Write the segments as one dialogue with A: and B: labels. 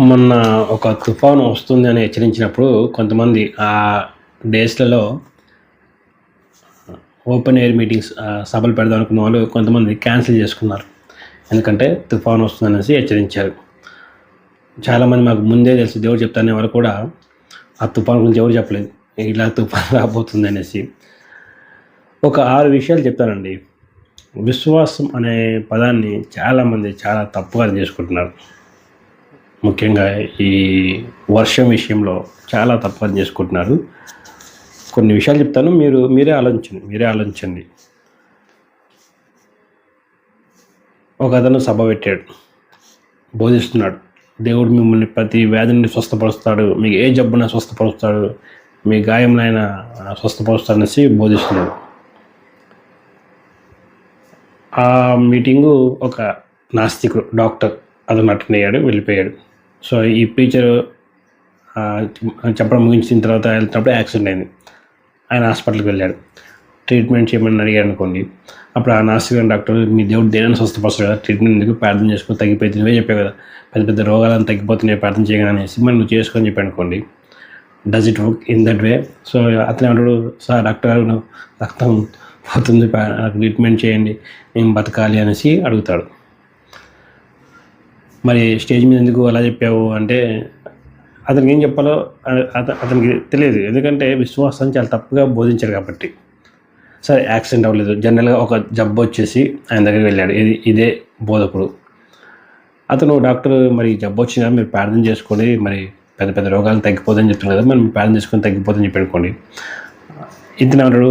A: మొన్న ఒక తుఫాను వస్తుంది అని హెచ్చరించినప్పుడు కొంతమంది ఆ డేస్లలో ఓపెన్ ఎయిర్ మీటింగ్స్ సభలు పెడదాం అనుకున్న వాళ్ళు కొంతమంది క్యాన్సిల్ చేసుకున్నారు. ఎందుకంటే తుఫాను వస్తుందనేసి హెచ్చరించారు. చాలామంది మాకు ముందే తెలుసు దేవుడు చెప్తానే వారు కూడా ఆ తుఫాను గురించి ఎవరు చెప్పలేదు. ఇలా తుఫాను రాబోతుంది అనేసి. ఒక ఆరు విషయాలు చెప్తానండి. విశ్వాసం అనే పదాన్ని చాలామంది చాలా తప్పుగా చేసుకుంటున్నారు. ముఖ్యంగా ఈ వర్షం విషయంలో చాలా తప్పని చేసుకుంటున్నారు. కొన్ని విషయాలు చెప్తాను. మీరు మీరే ఆలోచించండి. మీరే ఆలోచించండి. ఒక అతను సభ పెట్టాడు. బోధిస్తున్నాడు. దేవుడు మిమ్మల్ని ప్రతి వ్యాధిని స్వస్థపరుస్తాడు. మీకు ఏ జబ్బున స్వస్థపరుస్తాడు? మీ గాయంలైన స్వస్థపరుస్తాడు అనేసి బోధిస్తున్నాడు. ఆ మీటింగు ఒక నాస్తికుడు డాక్టర్ అతను అటెండ్ అయ్యాడు వెళ్ళిపోయాడు. సో ఈ ప్రీచర్ చెప్పడం ముగించిన తర్వాత వెళ్తున్నప్పుడు యాక్సిడెంట్ అయింది. ఆయన హాస్పిటల్కి వెళ్ళాడు. ట్రీట్మెంట్ చేయమని అడిగాడు అనుకోండి. అప్పుడు ఆ నాస్తిక డాక్టర్ మీ దేవుడు దేనిని స్వస్థపరుస్తాడు? కదా ట్రీట్మెంట్ ఎందుకు? ప్రార్థన చేసుకుని తగ్గిపోతుంది నువ్వే చెప్పావు కదా. పెద్ద పెద్ద రోగాలను తగ్గిపోతున్నాయి ప్రార్థన చేయగానే అనేసి మరి నువ్వు చేసుకొని చెప్పి అనుకోండి. Does it work in that way so అతను అంటాడు సార్ డాక్టర్ గారు రక్తం పోతుంది ట్రీట్మెంట్ చేయండి నేను బతకాలి అనేసి అడుగుతాడు. మరి స్టేజ్ మీద ఎందుకు అలా చెప్పావు అంటే అతనికి ఏం చెప్పాలో అతనికి తెలియదు. ఎందుకంటే విశ్వాసాన్ని చాలా తప్పుగా బోధించాడు కాబట్టి. సరే యాక్సిడెంట్ అవ్వలేదు. జనరల్గా ఒక జబ్బు వచ్చేసి ఆయన దగ్గరికి వెళ్ళాడు. ఇది ఇదే బోధకుడు. అతను డాక్టర్ మరి జబ్బు వచ్చినా మీరు ప్రార్థన చేసుకొని మరి పెద్ద పెద్ద రోగాలు తగ్గిపోదని చెప్తున్నారు కదా మరి ప్రార్థన చేసుకొని తగ్గిపోతుందని చెప్పి అనుకోండి. ఇతను అన్నాడు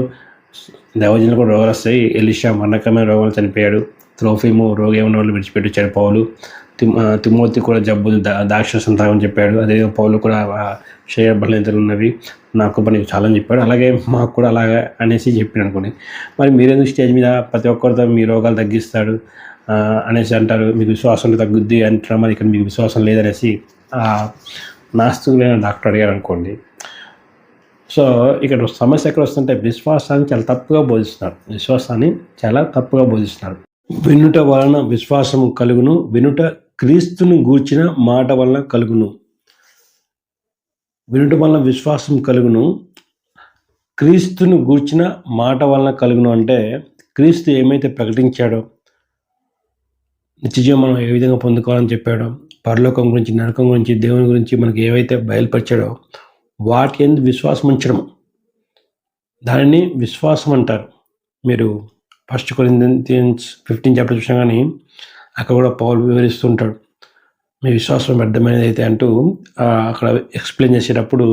A: దైవజనులు కూడా రోగాలు వస్తాయి. ఎలిషా మరణకమైన రోగాలు చనిపోయాడు. త్రోఫీము రోగి ఉన్న వాళ్ళు విడిచిపెట్టి పౌలు తిమోతి కూడా జబ్బు దాక్షసం తాగని చెప్పాడు. అదే పౌలు కూడా శరీర బలహీనతలు ఉన్నవి. నాకు పని చాలా అని చెప్పాడు. అలాగే మాకు కూడా అలాగే అనేసి చెప్పాడు అనుకోండి. మరి మీరెందుకు స్టేజ్ మీద ప్రతి ఒక్కరితో మీ రోగాలు తగ్గిస్తాడు అనేసి అంటారు. మీకు విశ్వాసం తగ్గుద్ది అంటారు మరి ఇక్కడ మీకు విశ్వాసం లేదనేసి నాస్తులైన డాక్టర్ అడిగారు అనుకోండి. సో ఇక్కడ సమస్య ఎక్కడ వస్తుంటే విశ్వాసాన్ని చాలా తప్పుగా బోధిస్తున్నారు. విశ్వాసాన్ని చాలా తప్పుగా బోధిస్తున్నారు. వినుట వలన విశ్వాసం కలుగును. వినుట క్రీస్తును గూర్చిన మాట వలన కలుగును. వినుట వలన విశ్వాసం కలుగును. క్రీస్తును గూర్చిన మాట వలన కలుగును అంటే క్రీస్తు ఏమైతే ప్రకటించాడో నిత్యజీవం మనం ఏ విధంగా పొందుకోవాలని చెప్పాడో పరలోకం గురించి నరకం గురించి దేవుని గురించి మనకి ఏవైతే బయలుపరిచాడో వాటి ఎందు విశ్వాసం ఉంచడం దానిని విశ్వాసం అంటారు. మీరు ఫస్ట్ కొరింథియన్స్ ఫిఫ్టీన్ చాప్టర్ చూసాం కానీ అక్కడ కూడా పౌలు వివరిస్తుంటాడు. మీ విశ్వాసం వ్యర్థమైనది అయితే అంటూ అక్కడ ఎక్స్ప్లెయిన్ చేసేటప్పుడు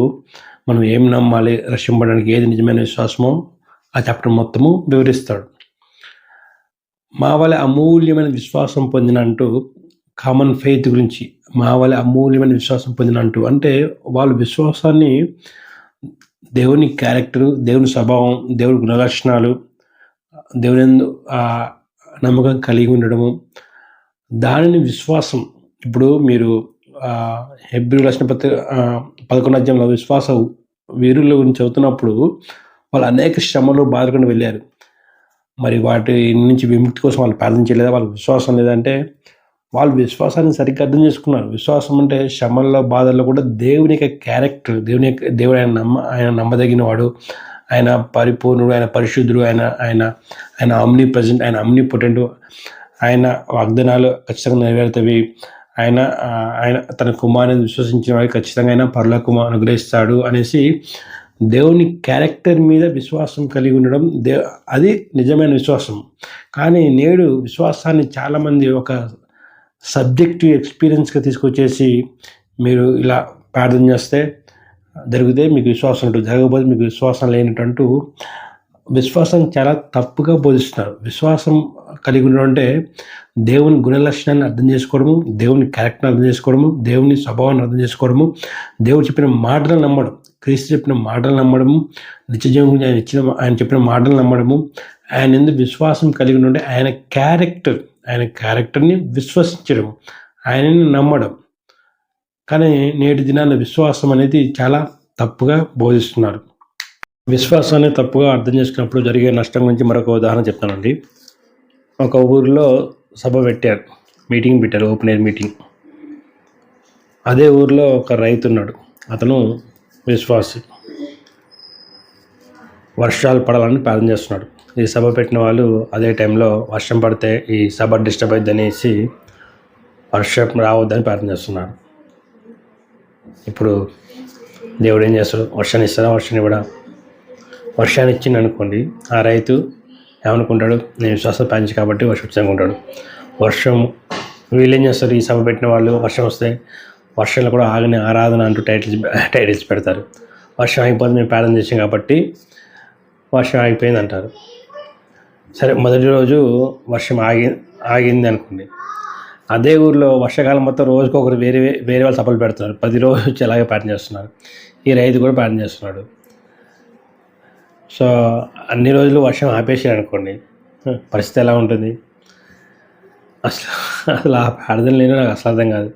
A: మనం ఏం నమ్మాలి రక్షింపడానికి ఏది నిజమైన విశ్వాసమో ఆ చాప్టర్ మొత్తము వివరిస్తాడు. మా వల్ల అమూల్యమైన విశ్వాసం పొందిన అంటూ కామన్ ఫెయిత్ గురించి మా వల్ల అమూల్యమైన విశ్వాసం పొందిన అంటూ అంటే వాళ్ళు విశ్వాసాన్ని దేవుని క్యారెక్టరు దేవుని స్వభావం దేవుని గుణలక్షణాలు దేవుని నమ్మకం కలిగి ఉండడము దానిని విశ్వాసం. ఇప్పుడు మీరు హెబ్రి రచన పత్రిక పదకొండు అధ్యాయంలో విశ్వాస వీరుల గురించి చదువుతున్నప్పుడు వాళ్ళు అనేక శ్రమలు బాధకుండా వెళ్ళారు. మరి వాటి నుంచి విముక్తి కోసం వాళ్ళు ప్రార్థన చేయలేదా? వాళ్ళకి విశ్వాసం లేదంటే వాళ్ళు విశ్వాసాన్ని సరిగ్గా అర్థం చేసుకున్నారు. విశ్వాసం అంటే శ్రమల్లో బాధల్లో కూడా దేవుని యొక్క క్యారెక్టర్ దేవుని యొక్క దేవుడు ఆయన నమ్మ ఆయన నమ్మదగిన వాడు ఆయన పరిపూర్ణుడు ఆయన పరిశుద్ధుడు ఆయన ఆయన ఆయన అమ్ని ప్రజెంట్ ఆయన అమ్ని పొటెంట్ ఆయన వాగ్దానాలు ఖచ్చితంగా నెరవేరుతవి ఆయన ఆయన తన కుమారుని విశ్వసించిన వారికి ఖచ్చితంగా ఆయన పరలోకము అనుగ్రహిస్తాడు అనేసి దేవుని క్యారెక్టర్ మీద విశ్వాసం కలిగి ఉండడం దే అది నిజమైన విశ్వాసం. కానీ నేడు విశ్వాసాన్ని చాలామంది ఒక సబ్జెక్టివ్ ఎక్స్పీరియన్స్గా తీసుకొచ్చేసి మీరు ఇలా ప్రార్థన చేస్తే జరిగితే మీకు విశ్వాసం ఉంటుంది. జరగకపోతే మీకు విశ్వాసం లేనట్టు విశ్వాసం చాలా తప్పుగా బోధిస్తున్నారు. విశ్వాసం కలిగి ఉండడం అంటే దేవుని గుణలక్షణాన్ని అర్థం చేసుకోవడము దేవుని క్యారెక్టర్ని అర్థం చేసుకోవడము దేవుని స్వభావాన్ని అర్థం చేసుకోవడము దేవుడు చెప్పిన మాటలు నమ్మడం క్రీస్తు చెప్పిన మాటలు నమ్మడము నిత్యజీవం గురించి ఆయన ఇచ్చిన ఆయన చెప్పిన మాటలు నమ్మడము ఆయన ఎందుకు విశ్వాసం కలిగి ఉండే ఆయన క్యారెక్టర్ ఆయన క్యారెక్టర్ని విశ్వసించడం ఆయనని నమ్మడం. కానీ నేటి దినాల్లో విశ్వాసం అనేది చాలా తప్పుగా బోధిస్తున్నారు. విశ్వాసాన్ని తప్పుగా అర్థం చేసుకున్నప్పుడు జరిగే నష్టం గురించి మరొక ఉదాహరణ చెప్తానండి. ఒక ఊరిలో సభ పెట్టారు. మీటింగ్ పెట్టారు ఓపెన్ ఎయిర్ మీటింగ్. అదే ఊరిలో ఒక రైతు ఉన్నాడు. అతను విశ్వాసి. వర్షాలు పడాలని ప్రార్థన చేస్తున్నాడు. ఈ సభ పెట్టిన వాళ్ళు అదే టైంలో వర్షం పడితే ఈ సభ డిస్టర్బ్ అవుద్ది అనేసి వర్షం రావద్దని ప్రార్థన చేస్తున్నాడు ఇప్పుడు దేవుడు ఏం చేస్తాడు? వర్షాన్ని ఇస్తారా వర్షాన్ని ఇవ్వడా? వర్షాన్ని ఇచ్చింది అనుకోండి ఆ రైతు ఏమనుకుంటాడు నేను శ్వాస పెంచి కాబట్టి వర్షం వచ్చింది అనుకుంటాడు. వర్షం వీళ్ళు ఏం చేస్తారు? ఈ సభ పెట్టిన వాళ్ళు వర్షం వస్తే వర్షంలో కూడా ఆగని ఆరాధన అంటూ టైటిల్స్ టైటిల్స్ పెడతారు. వర్షం అయిపోతుంది మేము ప్రార్థన చేసాం కాబట్టి వర్షం ఆగిపోయింది అంటారు. సరే మొదటి రోజు వర్షం ఆగి ఆగింది అనుకోండి. అదే ఊర్లో వర్షాకాలం మొత్తం రోజుకొకరు వేరే వేరే వాళ్ళు సభలు పెడుతున్నారు. పది రోజు వచ్చి అలాగే ప్రార్థన చేస్తున్నారు? ఈ రైతు కూడా ప్రార్థన చేస్తున్నాడు. సో అన్ని రోజులు వర్షం ఆపేసారు అనుకోండి పరిస్థితి ఎలా ఉంటుంది? అసలు అసలు ఆ ప్రార్థన లేని నాకు అసలు అర్థం కాదు.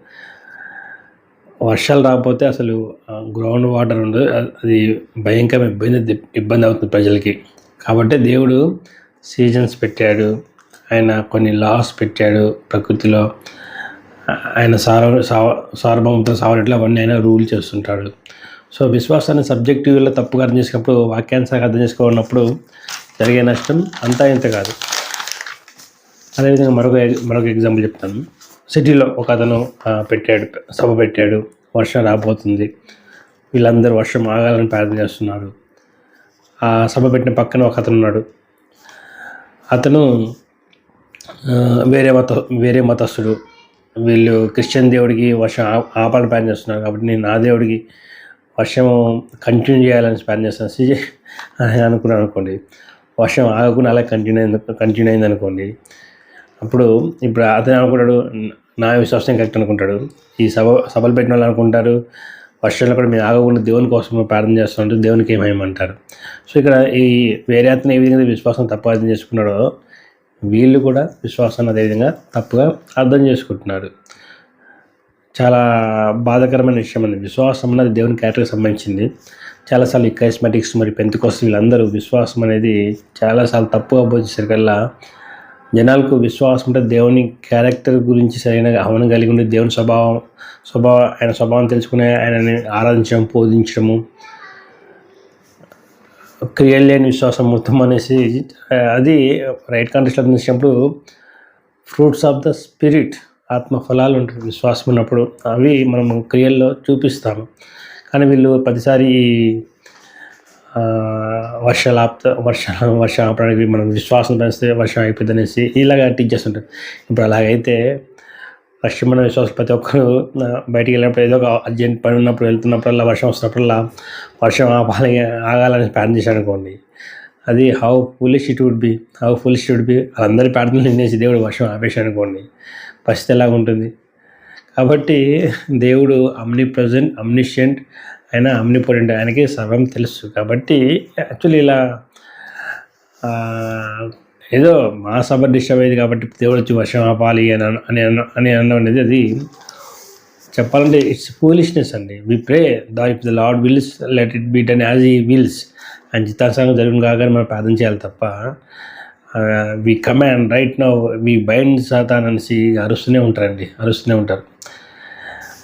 A: వర్షాలు రాకపోతే అసలు గ్రౌండ్ వాటర్ ఉండదు. అది భయంకరమైన ఇబ్బంది ఇబ్బంది అవుతుంది ప్రజలకి. కాబట్టి దేవుడు సీజన్స్ పెట్టాడు. ఆయన కొన్ని లాస్ పెట్టాడు ప్రకృతిలో. ఆయన సార సావ- సార్వభౌమతో సావనట్లు అవన్నీ ఆయన రూల్ చేస్తుంటాడు. సో విశ్వాసాన్ని సబ్జెక్టివ్లో తప్పుగా అర్థం చేసినప్పుడు వాక్యాన్ని అర్థం చేసుకోనప్పుడు జరిగే నష్టం అంతా ఇంత కాదు. అదేవిధంగా మరొక మరొక ఎగ్జాంపుల్ చెప్తాను. సిటీలో ఒక అతను పెట్టాడు సభ పెట్టాడు వర్షం రాబోతుంది. వీళ్ళందరూ వర్షం ఆగాలని ప్రార్థన చేస్తున్నారు. ఆ సభ పెట్టిన పక్కన ఒక అతను ఉన్నాడు. అతను వేరే మత వేరే మతస్థుడు. వీళ్ళు క్రిస్టియన్ దేవుడికి వర్షం ఆ- ఆపాలని ప్లాన్ చేస్తున్నారు కాబట్టి నేను నా దేవుడికి వర్షం కంటిన్యూ చేయాలని ప్లాన్ చేస్తాను సి అని అనుకున్నాను అనుకోండి. వర్షం ఆగకుండా అలా కంటిన్యూ అయింది కంటిన్యూ అయింది అనుకోండి. అప్పుడు ఇప్పుడు అతను అనుకుంటాడు నా విశ్వాసం కరెక్ట్ అనుకుంటాడు. ఈ సభ సభలు పెట్టిన వాళ్ళు అనుకుంటారు. వర్షంలో కూడా మేము ఆగకుండా దేవుని కోసం ప్రార్థన చేస్తుంటే దేవునికి ఏమేమంటారు సో ఇక్కడ ఈ వేరే అతను ఏ విధంగా విశ్వాసం తప్పు అర్థం చేసుకున్నాడో వీళ్ళు కూడా విశ్వాసాన్ని అదేవిధంగా తప్పుగా అర్థం చేసుకుంటున్నారు. చాలా బాధాకరమైన విషయం అండి. విశ్వాసం అనేది దేవుని క్యారెక్టర్కి సంబంధించింది. చాలాసార్లు ఈ కైస్మెటిక్స్ మరి పెంతుకోసం వీళ్ళందరూ విశ్వాసం అనేది చాలాసార్లు తప్పుగా బోధించేసరికల్లా జనాలకు విశ్వాసం అంటే దేవుని క్యారెక్టర్ గురించి సరైన అవగాహన కలిగి ఉండే దేవుని స్వభావం స్వభావం ఆయన స్వభావం తెలుసుకునే ఆయనని ఆరాధించడం బోధించడము క్రియలు లేని విశ్వాసం మొత్తం అనేసి అది రైట్ కంట్రీస్లో అందించినప్పుడు ఫ్రూట్స్ ఆఫ్ ద స్పిరిట్ ఆత్మఫలాలు ఉంటాయి విశ్వాసం ఉన్నప్పుడు అవి మనం క్రియల్లో చూపిస్తాము. కానీ వీళ్ళు ప్రతిసారి ఈ, ఆ, వర్షాలు వర్షం ఆపడానికి మనం విశ్వాసం పెంచితే వర్షం అయిపోద్ది అనేసి ఇలాగ టీచ్ చేస్తుంటారు. ఇప్పుడు అలాగైతే వర్షం మన విశ్వాసం ప్రతి ఒక్కరు బయటికి వెళ్ళినప్పుడు ఏదో ఒక అర్జెంట్ పని ఉన్నప్పుడు వెళ్తున్నప్పుడల్లా వర్షం వస్తున్నప్పుడల్లా వర్షం ఆపాలి ఆగాలని ప్లాన్ చేశాను అనుకోండి అది how foolish it would be how foolish it would be అందరి ప్రార్థనలు నేనేసి దేవుడు వర్షం ఆపేశాను అనుకోండి పరిస్థితి ఎలాగ ఉంటుంది కాబట్టి దేవుడు అమ్ని ప్రజెంట్ అమ్నిషియంట్ ఆయన అమ్నిపోటెంట్ ఆయనకి సర్వం తెలుసు. కాబట్టి యాక్చువల్లీ ఇలా ఏదో మా సభ డిస్టర్బ్ అయ్యేది కాబట్టి దేవుడు వచ్చి వర్షం ఆపాలి అని అని అన్న- అని అనడం అనేది అది చెప్పాలంటే ఇట్స్ ఫూలిష్నెస్ అండి. We pray the if the Lord wills let it beat and as he wills అని చిత్తానుసారం జరుగును కాగానే మనం ప్రార్థన చేయాలి తప్ప we command right no we bind Satan అనేసి అరుస్తూనే ఉంటారండి అరుస్తూనే ఉంటారు.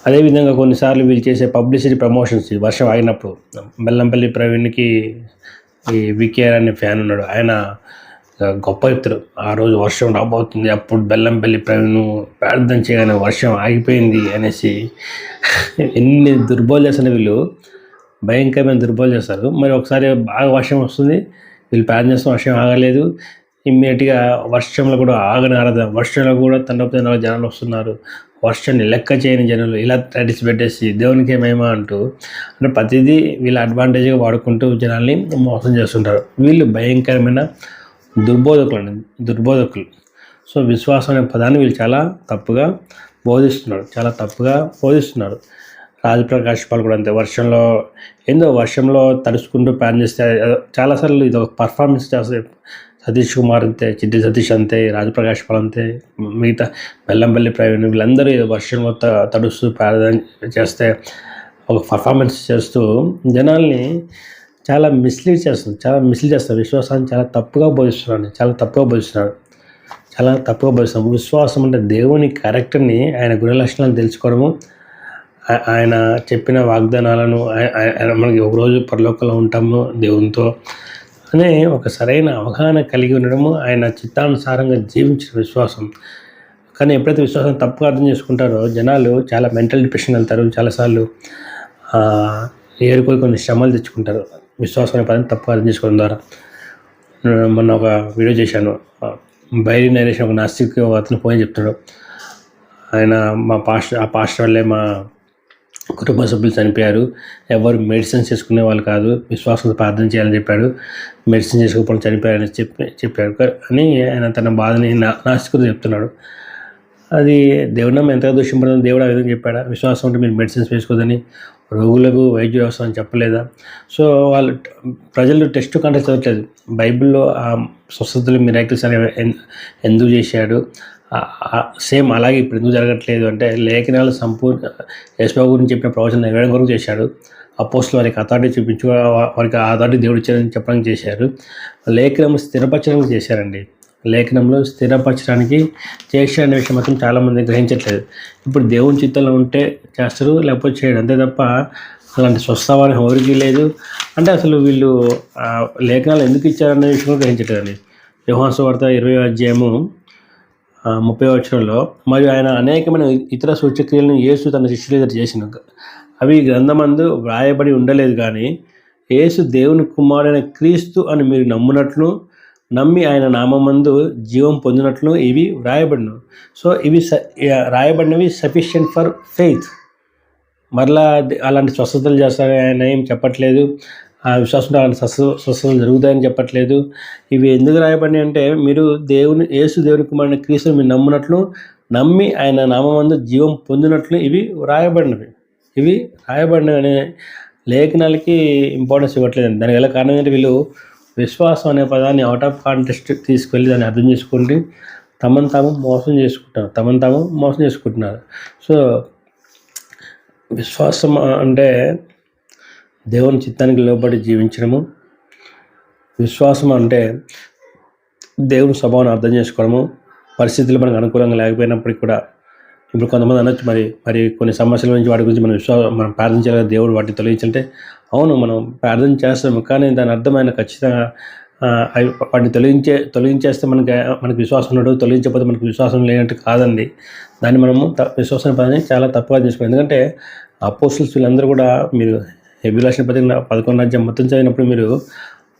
A: అదేవిధంగా కొన్నిసార్లు వీళ్ళు చేసే పబ్లిసిటీ ప్రమోషన్స్ ఈ వర్షం ఆగినప్పుడు బెల్లంపల్లి ప్రవీణ్కి ఈ వికేఆర్ అనే ఫ్యాన్ ఉన్నాడు ఆయన గొప్ప చెప్తారు ఆ రోజు వర్షం రాబోతుంది అప్పుడు బెల్లంపల్లి ప్రవీణ్ ప్రార్థన చేయగానే వర్షం ఆగిపోయింది అనేసి ఎన్ని దుర్బోలు చేస్తారు వీళ్ళు. భయంకరమైన దుర్బోలు చేస్తారు. మరి ఒకసారి బాగా వర్షం వస్తుంది వీళ్ళు ప్రార్థన చేస్తే వర్షం ఆగలేదు. ఇమ్మీడియట్గా వర్షంలో కూడా ఆగని ఆరాధన. వర్షంలో కూడా తండ్రి జనాలు వస్తున్నారు. వర్షాన్ని లెక్క చేయని జనాలు ఇలా తడిసి పెట్టేసి దేవునికి ఏమేమో అంటూ అంటే ప్రతిదీ వీళ్ళ అడ్వాంటేజ్గా వాడుకుంటూ జనాల్ని మోసం చేస్తుంటారు. వీళ్ళు భయంకరమైన దుర్బోధకులు అండి దుర్బోధకులు. సో విశ్వాసం అనే పదాన్ని వీళ్ళు చాలా తప్పుగా బోధిస్తున్నారు. చాలా తప్పుగా బోధిస్తున్నారు. రాజప్రకాష్ పాల్ కూడా అంతే. వర్షంలో ఏందో వర్షంలో తడుచుకుంటూ ప్లాన్ చేస్తే చాలాసార్లు ఇది ఒక పర్ఫార్మెన్స్ చేస్తే సతీష్ కుమార్ అంతే చిట్టి సతీష్ అంతే రాజప్రకాష్ పాల్ అంతే. మిగతా బెల్లంపల్లి ప్రవీణ్ వీళ్ళందరూ ఏదో వర్షంలో త- తడుస్తూ ప్రార్థన చేస్తే ఒక పర్ఫార్మెన్స్ చేస్తూ జనాల్ని చాలా మిస్లీడ్ చేస్తుంది చాలా మిస్లీడ్ చేస్తారు. విశ్వాసాన్ని చాలా తప్పుగా బోధిస్తున్నాను చాలా తప్పుగా బోధిస్తున్నాను చాలా తప్పుగా బోధిస్తున్నారు. విశ్వాసం అంటే దేవుని క్యారెక్టర్ని ఆయన గుణ లక్షణాలను తెలుసుకోవడము ఆ- ఆయన చెప్పిన వాగ్దానాలను మనకి ఒక రోజు పరలోకంలో ఉంటాము దేవునితో. అనే ఒక సరైన అవగాహన కలిగి ఉండడము ఆయన చిత్తానుసారంగా జీవించిన విశ్వాసం. కానీ ఎప్పుడైతే విశ్వాసం తప్పుగా అర్థం చేసుకుంటారో జనాలు చాలా మెంటల్ డిప్రెషన్ వెళ్తారు చాలాసార్లు. ఏరుకోయి కొన్ని శ్రమలు తెచ్చుకుంటారు. విశ్వాసం అనే పదాన్ని తప్పుగా అర్థం చేసుకోవడం ద్వారా. మొన్న ఒక వీడియో చేశాను. బైరీ నరేషన్ ఒక నాస్తిక్ అతను పోయి చెప్తున్నాడు ఆయన మా పాస్టర్ ఆ పాస్టర్ వల్లే మా కుటుంబ సభ్యులు చనిపోయారు. ఎవరు మెడిసిన్స్ చేసుకునే వాళ్ళు కాదు. విశ్వాసంతో ప్రార్థన చేయాలని చెప్పాడు. మెడిసిన్ చేసుకోకపోవడం చనిపోయారని చెప్పి చెప్పాడు అని ఆయన తన బాధని నా నాస్తికుడు చెప్తున్నాడు. అది దేవుడు నమ్మ ఎంతగా దూషింపడదని దేవుడు ఆ విధంగా చెప్పాడా? విశ్వాసం ఉంటే మీరు మెడిసిన్స్ వేసుకోదని రోగులకు వైద్యులు అవసరం అని చెప్పలేదా? సో వాళ్ళు ప్రజలు టెస్ట్ కంటే చదవట్లేదు బైబిల్లో ఆ స్వస్థతలు మిరాకిల్స్ అనేవి ఎందుకు చేశాడు? సేమ్ అలాగే ఇప్పుడు ఎందుకు జరగట్లేదు అంటే లేఖనాలు సంపూర్ణ యేసుబాబు గురించి చెప్పిన ప్రవచనం నెరవేరడం కొరకు చేశాడు. అపోస్టులు వారికి అథారిటీ చూపించు వారికి ఆ అథారిటీ దేవుడు ఇచ్చారని చెప్పడానికి చేశారు. లేఖనం స్థిరపరచడానికి చేశారండి. లేఖనంలో స్థిరపరచడానికి చేశాడు అనే విషయం మాత్రం చాలామంది గ్రహించట్లేదు. ఇప్పుడు దేవుని చిత్తంలో ఉంటే చేస్తారు లేకపోతే చేయడు. అంతే తప్ప అలాంటి స్వస్థవాన్ని ఎవరికి లేదు. అంటే అసలు వీళ్ళు లేఖనాలు ఎందుకు ఇచ్చారనే విషయం గ్రహించట్లేదండి. యోహాసు వార్త ఇరవై అధ్యాయము ముప్పై వచ్చరంలో మరియు ఆయన అనేకమైన ఇతర సూచక్రియలను యేసు తన శిష్యుల ఎదుట చేసిన అవి గ్రంథమందు వ్రాయబడి ఉండలేదు కానీ యేసు దేవుని కుమారుడైన క్రీస్తు అని మీరు నమ్మునట్లు నమ్మి ఆయన నామందు జీవం పొందినట్లు ఇవి వ్రాయబడినవి సో ఇవి స రాయబడినవి సఫిషియంట్ ఫర్ ఫెయిత్ మరలా అలాంటి స్వస్థతలు చేస్తారని ఆయన ఏం చెప్పట్లేదు. ఆ విశ్వాసం అలాంటి స్వస్థ స్వస్థతలు జరుగుతాయని చెప్పట్లేదు. ఇవి ఎందుకు రాయబడి అంటే మీరు దేవుని యేసు దేవుని కుమారుని క్రీస్తుని మీరు నమ్మునట్లు నమ్మి ఆయన నామందు జీవం పొందినట్లు ఇవి రాయబడినవి. ఇవి రాయబడినవి అనే లేఖనాలకి ఇంపార్టెన్స్ ఇవ్వట్లేదండి. దానికి గల కారణం ఏంటంటే వీళ్ళు విశ్వాసం అనే పదాన్ని అవుట్ ఆఫ్ కాంటెస్ట్ తీసుకెళ్ళి దాన్ని అర్థం చేసుకుంటే తమను తాము మోసం చేసుకుంటారు తమను తాము మోసం చేసుకుంటున్నారు. సో విశ్వాసం అంటే దేవుని చిత్తానికి లోబడి జీవించడము విశ్వాసం అంటే దేవుని స్వభావాన్ని అర్థం చేసుకోవడము పరిస్థితులు మనకు అనుకూలంగా లేకపోయినప్పటికీ కూడా ఇప్పుడు కొంతమంది అనొచ్చు మరి మరి కొన్ని సమస్యల నుంచి వాటి గురించి మనం విశ్వాసం మనం ప్రార్థన చేయాలి దేవుడు వాటిని తొలగించాలంటే అవును మనం ప్రార్థన చేస్తాము కానీ దాని అర్థమైన ఖచ్చితంగా వాటిని తొలగించే తొలగించేస్తే మనకి మనకి విశ్వాసం ఉండదు తొలగించకపోతే మనకి విశ్వాసం లేనట్టు కాదండి. దాన్ని మనము త విశ్వాసం పని చాలా తప్పుగా తీసుకోండి ఎందుకంటే అపోస్టల్స్ వీళ్ళందరూ కూడా మీరు ఎబిలాషన్ పది పదకొండు రాజ్యం మొత్తం చదివినప్పుడు మీరు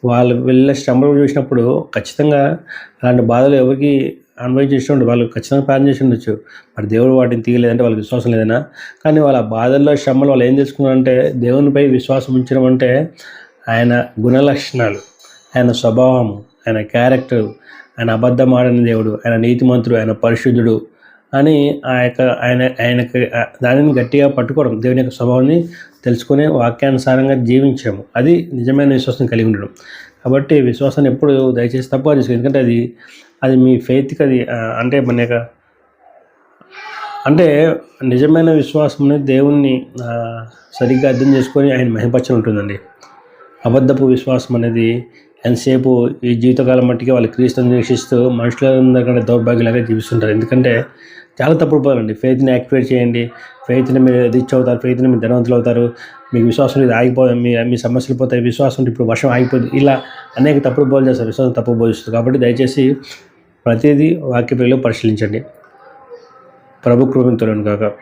A: వాళ్ళు వెళ్ళే శ్రమలు చూసినప్పుడు ఖచ్చితంగా అలాంటి బాధలు ఎవరికి అనుభవించేసి వాళ్ళు ఖచ్చితంగా ప్రార్థన చేసి ఉండొచ్చు. మరి దేవుడు వాటిని తీయలేదంటే వాళ్ళకి విశ్వాసం లేదనా? కానీ వాళ్ళ బాధల్లో శ్రమలు వాళ్ళు ఏం తెలుసుకున్నారంటే దేవునిపై విశ్వాసం ఉంచడం అంటే ఆయన గుణలక్షణాలు. ఆయన స్వభావము ఆయన క్యారెక్టర్ ఆయన అబద్ధం ఆడని దేవుడు ఆయన నీతిమంతుడు ఆయన పరిశుద్ధుడు. అని ఆ యొక్క ఆయన ఆయనకి దానిని గట్టిగా పట్టుకోవడం దేవుని యొక్క స్వభావాన్ని తెలుసుకునే వాక్యానుసారంగా జీవించడం అది నిజమైన విశ్వాసం కలిగి ఉండడం. కాబట్టి విశ్వాసాన్ని ఎప్పుడు దయచేసి తప్పుగా తీసుకో ఎందుకంటే అది అది మీ ఫెయిత్కి అది అంటే మన యొక్క అంటే నిజమైన విశ్వాసం అనేది దేవుణ్ణి సరిగ్గా అర్థం చేసుకొని ఆయన మహిపచ్చని ఉంటుందండి. అబద్ధపు విశ్వాసం అనేది ఎంతసేపు ఈ జీవితకాలం మట్టికి వాళ్ళు క్రీస్తుని నిరీక్షిస్తూ మనుషులందరికంటే దౌర్భాగ్యలాగా జీవిస్తుంటారు. ఎందుకంటే చాలా తప్పుడు పోదండి ఫెయిత్ని యాక్టివేట్ చేయండి. ఫెయిత్ని మీరు రిచ్ అవుతారు. ఫెయిత్ని మీరు ధనవంతులు అవుతారు. మీకు విశ్వాసం ఇది ఆగిపోదు మీ మీ సమస్యలు పోతాయి. విశ్వాసం ఉంటే ఇప్పుడు వర్షం ఆగిపోదు. ఇలా అనేక తప్పుడు బోలు చేస్తారు. విశ్వాసం తప్పు బోధిస్తుంది కాబట్టి దయచేసి ప్రతిదీ వాక్య పరిశీలించండి. ప్రభు కృపను కాక